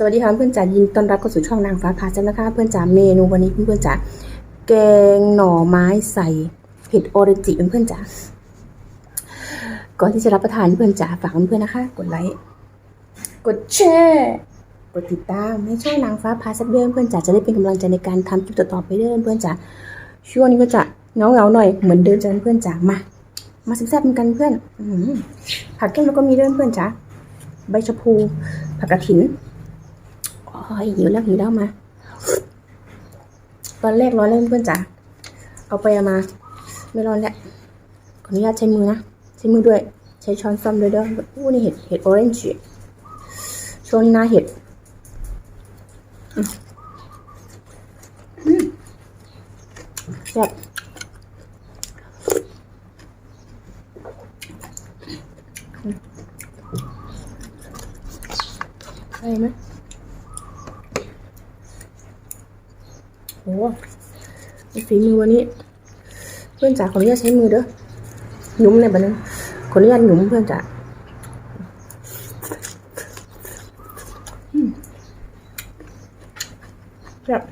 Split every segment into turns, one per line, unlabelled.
สวัสดีค่ะเพื่อนจ๋ายินต้อนรับเข้าสู่ช่องนางฟ้าพาจันนะคะ เพื่อนจ๋าเมนูวันนี้เพื่อนๆจ๋าแกงหน่อไม้ใส่เห็ดออริจิเพื่อนๆจ๋าก่อนที่จะรับประทานเพื่อนจ๋าฝากเพื่อนๆนะคะ กดไลค์กดแชร์กดติดตามให้ช่องนางฟ้าพาซับเพื่อนเพื่อนจ๋าจะได้เป็นกำลังใจในการทำคลิปต่อๆไปเรื่อยเพื่อนจ๋าช่วงนี้ก็จะเงาเงาๆหน่อยเหมือนเดิมจ้ะเพื่อนจ๋ามามาแซ่บๆกันเพื่อนผักแก้มแล้วก็มีเรื่องเพื่อนจ๋าใบชะพูผักกระถิน โอ้ยหิวแล้วหิวแล้วมา ตอนแรกร้อนเลยเพื่อนจ๋าเอาไปเอามา ไม่ร้อนแล้วขออนุญาตใช้มือนะ ใช้มือด้วย ใช้ช้อนซ่อมด้วยเด้ออู้นี่เห็ดเห็ดออเรนจ์ช่วงนี้น้าเห็ดอืมอืมแซ่บได้ไหม อ้ฝีมือวันนี้ เพื่อนจ๋าขออนุญาตใช้มือเด้อหยุ้มเลยบัดนั้นขออนุญาตหยุ้มเพื่อนจ๋าอืมแบบ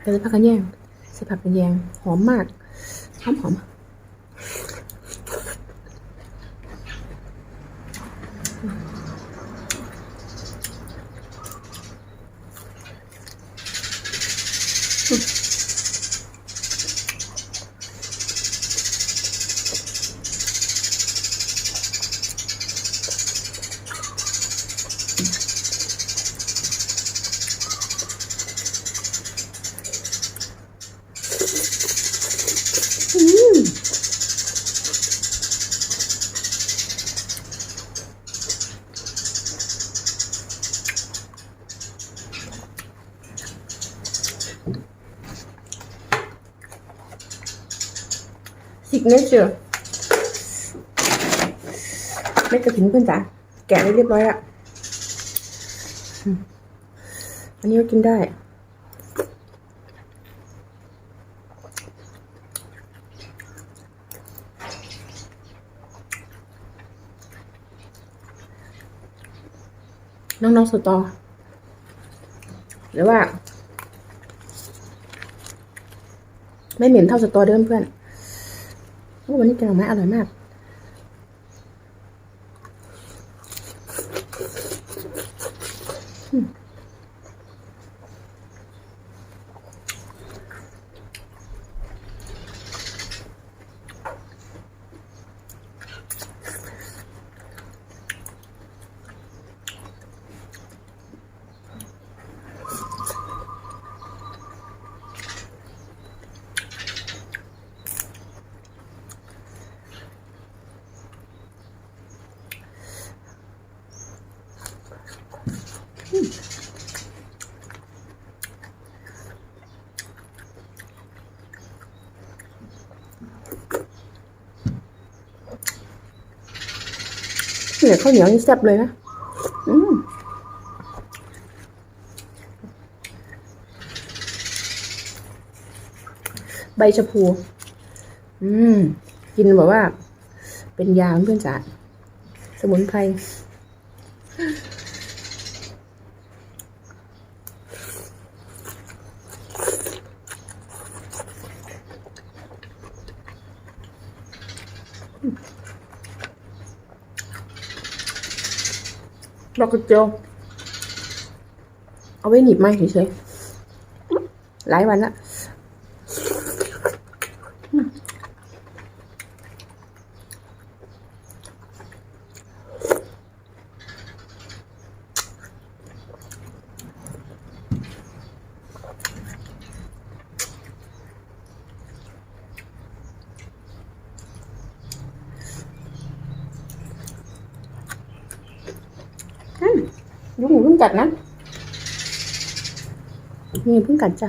ใส่ผักกระแยงใส่ผักกระแยงหอมมากหอมหอม สิกเนเจอร์เม็ดกระถิ่นเพื่อนจ๋าแกะได้เรียบร้อยละอืมอันนี้ก็กินได้ น้องๆสตอ หรือว่า ไม่เหม็นเท่าสตอเดิมเพื่อนโอ้วันนี้แกงหน่อไม้อร่อยมากอืม เนี่ยข้าวเหนียวนี่แซ่บเลยนะ อืมใบชะพู อืม กินแบบว่า เป็นยาเพื่อนจ๋าสมุนไพร ดอกกระเจียวเอาไว้หนีบไม้เฉยๆหลายวันละยุงหนูเพิ่ง กัดนะนี่เพิ่งกัดจ้ะ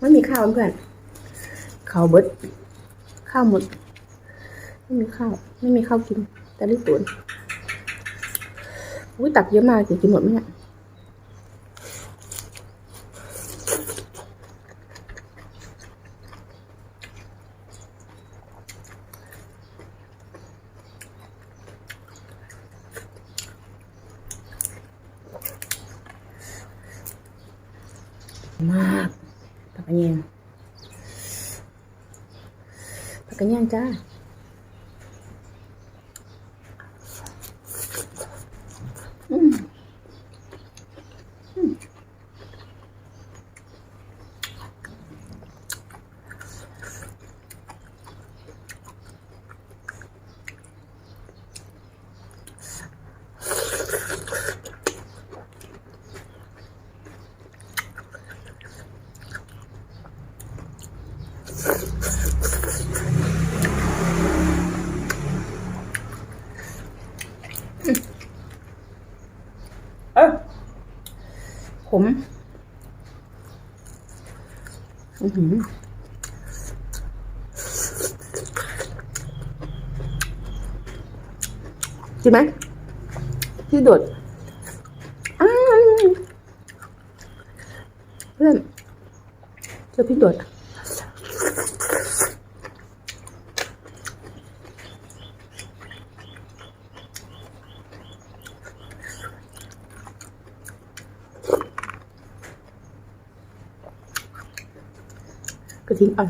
ไม่มีข้าวเพื่อนข้าวเบิดข้าวหมด ไม่มีข้าว ไม่มีข้าวกิน แต่ได้ตุนอุ้ยตักเยอะมากจะกินหมดไหมเนี่ย มากผักกระเนียงผักกระเนียงจ้า มอือหือจริงไหมที่โดดอ้าวเพื่อนเจอพี่โดด ทิ้งอ่อน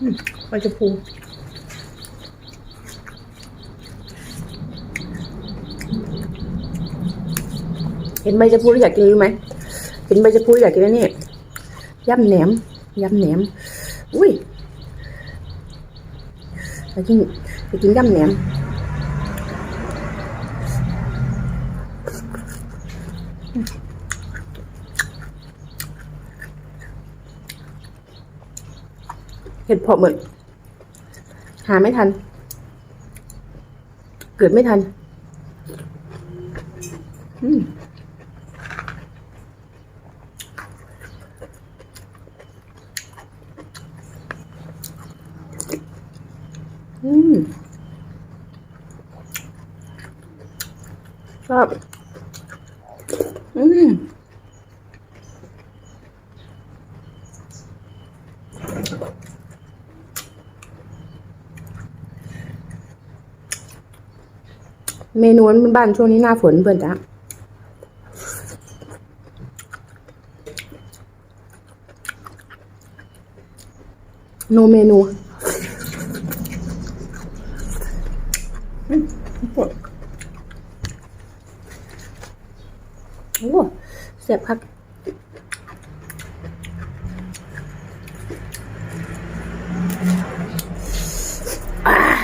อืมใบจะพูเห็นใบจะพูแล้วอยากกินรู้ไหม เห็นใบจะพูแล้วอยากกินนี่ยำแหนมยำแหนม อุ้ยอยากกินอยากกินยำแหนมเห็ดเพาะเหมือนหาไม่ทัน เกิดไม่ทัน อืม อืมชอบอืมเมนูนบ้านช่วงนี้หน้าฝนเพื่อนจ้ะโนเมนู ปวดโอ้ เสียบครับอ่า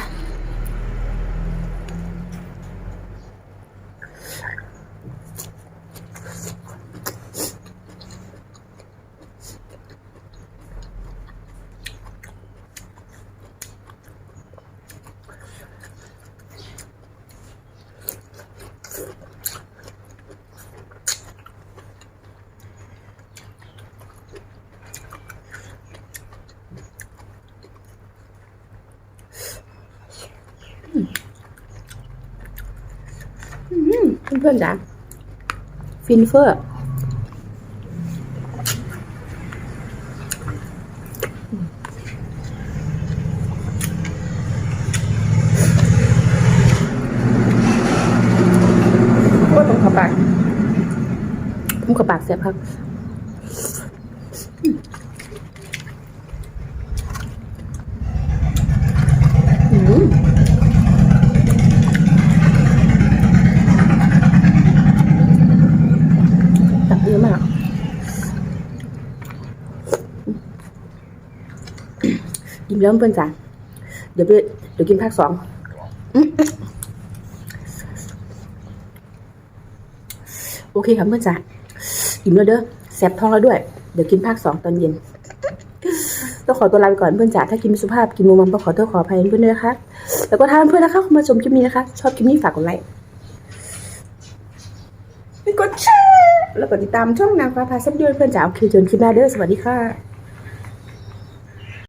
เพื่อนๆจ้ะฟินเฟอร์โอ้ยผมขับปากผมขับปากเสียบครับ อืมตักเยอะมาก อิ่มแล้วเพื่อนจ้ะเดี๋ยวไปเดี๋ยวกินภาคสองอืมโอเคครับเพื่อนจ้ะอิ่มแล้วเด้อแสบท้องแล้วด้วย เดี๋ยวกินภาคสองตอนเย็นต้องขอตัวลาไปก่อนเพื่อนจ๋าถ้ากินไม่สุภาพกินมุมมันต้องขอโทษขออภัยเพื่อนด้วยนะคะแล้วก็ถ้าเพื่อนนะคะเข้ามาชมคลิปนี้นะคะ ชอบคลิปนี้ฝากกดไลค์กดแชร์แล้วกดติดตามช่องนางฟ้าพาซับด้วยเพื่อนจ๋าโอเคเจอกันคลิปหน้าเด้อสวัสดีค่ะ